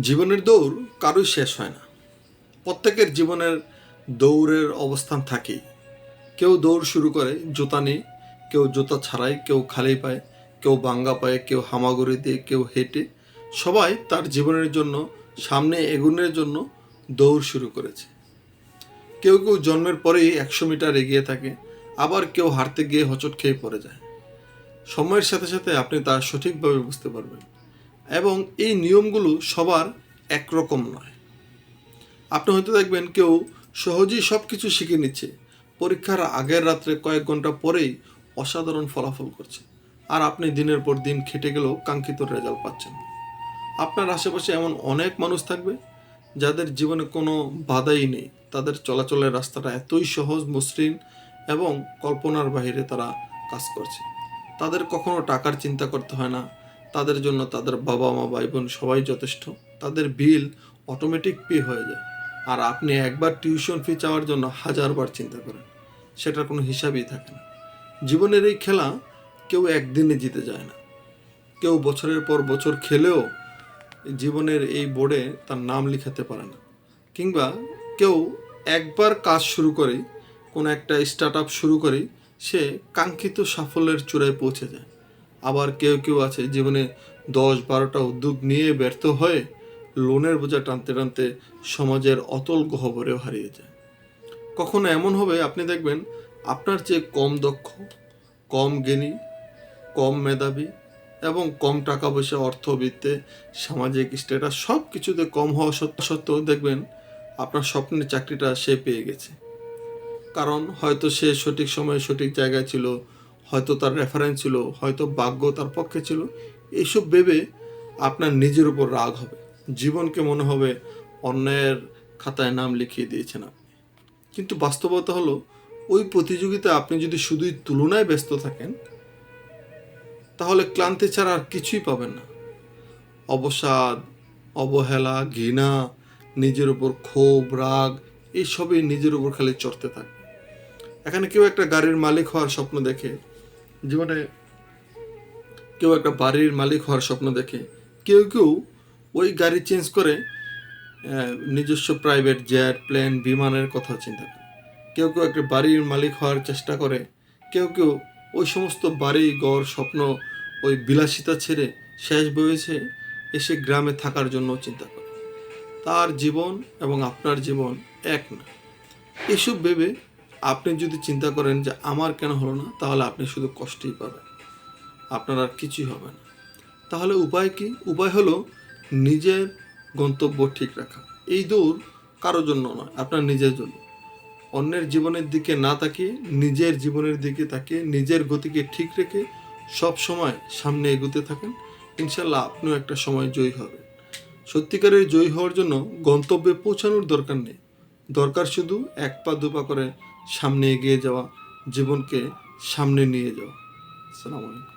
জীবনের দৌড় কারোই শেষ হয় না। প্রত্যেকের জীবনের দৌড়ের অবস্থান থাকেই। কেউ দৌড় শুরু করে, জুতা নিয়ে কেউ জুতা ছাড়াই, কেউ খালি পায়, কেউ বাঙ্গা পায়ে, কেউ হামাগুড়ি দিয়ে, কেউ হেঁটে। সবাই তার জীবনের জন্য, সামনে এগুনের জন্য দৌড় শুরু করেছে। কেউ কেউ জন্মের পরেই একশো মিটার এগিয়ে থাকে, আবার কেউ হারতে গিয়ে হোঁচট খেয়ে পড়ে যায়। সময়ের সাথে সাথে আপনি তা সঠিকভাবে বুঝতে পারবেন। এবং এই নিয়মগুলো সবার একরকম নয়। আপনি হয়তো দেখবেন কেউ সহজেই সব কিছু শিখে নিচ্ছে। পরীক্ষার আগের রাত্রে কয়েক ঘণ্টা পরেই অসাধারণ ফলাফল করছে। আর আপনি দিনের পর দিন খেটে গেলেও কাঙ্ক্ষিত রেজাল্ট পাচ্ছেন আপনার আশেপাশে এমন অনেক মানুষ থাকবে যাদের জীবনে কোনো বাধাই নেই। তাদের চলাচলের রাস্তাটা এতই সহজ, মসৃণ এবং কল্পনার বাইরে তারা কাজ করছে। তাদের কখনো টাকার চিন্তা করতে হয় না। তাদের জন্য তাদের বাবা মা, ভাই বোন সবাই যথেষ্ট। তাদের বিল অটোমেটিক পে হয়ে যায়। আর আপনি একবার টিউশন ফি চাওয়ার জন্য হাজারবার চিন্তা করেন। সেটার কোনো হিসাবই থাকে না। জীবনের এই খেলা কেউ একদিনে জিতে যায় না। কেউ বছরের পর বছর খেলেও জীবনের এই বোর্ডে তার নাম লিখাতে পারে না। কিংবা কেউ একবার কাজ শুরু করে কোনো একটা স্টার্ট আপ শুরু করে সে কাঙ্ক্ষিত সাফল্যের চূড়ায় পৌঁছে যায়। কেউ কেউ আছে জীবনে দশ বারোটা উদ্যোগ নিয়ে ব্যর্থ হয়ে লোনের বোঝা টানতে টানতে সমাজের অতল গহ্বরেও হারিয়ে যায়। কখনো এমন হবে, আপনি দেখবেন আপনার চেয়ে কম দক্ষ, কম জ্ঞানী, কম মেধাবী এবং কম টাকা পয়সা অর্থবিত্তে, সামাজিক স্ট্যাটাস সব কিছুতে কম হওয়া সত্ত্বেও দেখবেন আপনার স্বপ্নের চাকরিটা সে পেয়ে গেছে। কারণ হয়তো সে সঠিক সময়ে সঠিক জায়গায় ছিল হয়তো তার রেফারেন্স ছিল, হয়তো ভাগ্য তার পক্ষে ছিল এইসব ভেবে আপনার নিজের উপর রাগ হবে। জীবনকে মনে হবে অন্যায়ের খাতায় নাম লিখিয়ে দিয়েছেন আপনি। কিন্তু বাস্তবতা হলো, ওই প্রতিযোগিতা আপনি যদি শুধুই তুলনায় ব্যস্ত থাকেন, তাহলে ক্লান্তি ছাড়া আর কিছুই পাবেন না। অবসাদ, অবহেলা, ঘৃণা, নিজের উপর ক্ষোভ, রাগ এইসবই নিজের উপর খালি চড়তে থাকে। এখানে কেউ একটা গাড়ির মালিক হওয়ার স্বপ্ন দেখে জীবনে কেউ একটা বাড়ির মালিক হওয়ার স্বপ্ন দেখে, কেউ কেউ ওই গাড়ি চেঞ্জ করে নিজস্ব প্রাইভেট জেট প্লেন বিমানের কথা চিন্তা করে। কেউ কেউ একটা বাড়ির মালিক হওয়ার চেষ্টা করে, কেউ কেউ ওই সমস্ত বাড়ি, ঘর, স্বপ্ন, ওই বিলাসিতা ছেড়ে শেষ বয়সে এসে গ্রামে থাকার জন্য চিন্তা করে। তার জীবন এবং আপনার জীবন এক না। এসব ভেবে আপনি যদি চিন্তা করেন যে আমার কেন হলো না, তাহলে আপনি শুধু কষ্টই পাবেন। আপনার আর কিছুই হবে না। তাহলে উপায় কি? উপায় হলো নিজের গন্তব্য ঠিক রাখা। এই দৌড় কারোর জন্য নয়, আপনার নিজের জন্য। অন্যের জীবনের দিকে না তাকিয়ে, নিজের জীবনের দিকে তাকিয়ে, নিজের গতিকে ঠিক রেখে সব সময় সামনে এগোতে থাকেন। ইনশাল্লাহ আপনিও একটা সময় জয়ী হবেন। সত্যিকারের জয়ী হওয়ার জন্য গন্তব্যে পৌঁছানোর দরকার নেই। দরকার শুধু এক পা দু পা করে সামনে এগিয়ে যাওয়া, জীবনকে সামনে নিয়ে যাওয়া। আসসালামু আলাইকুম।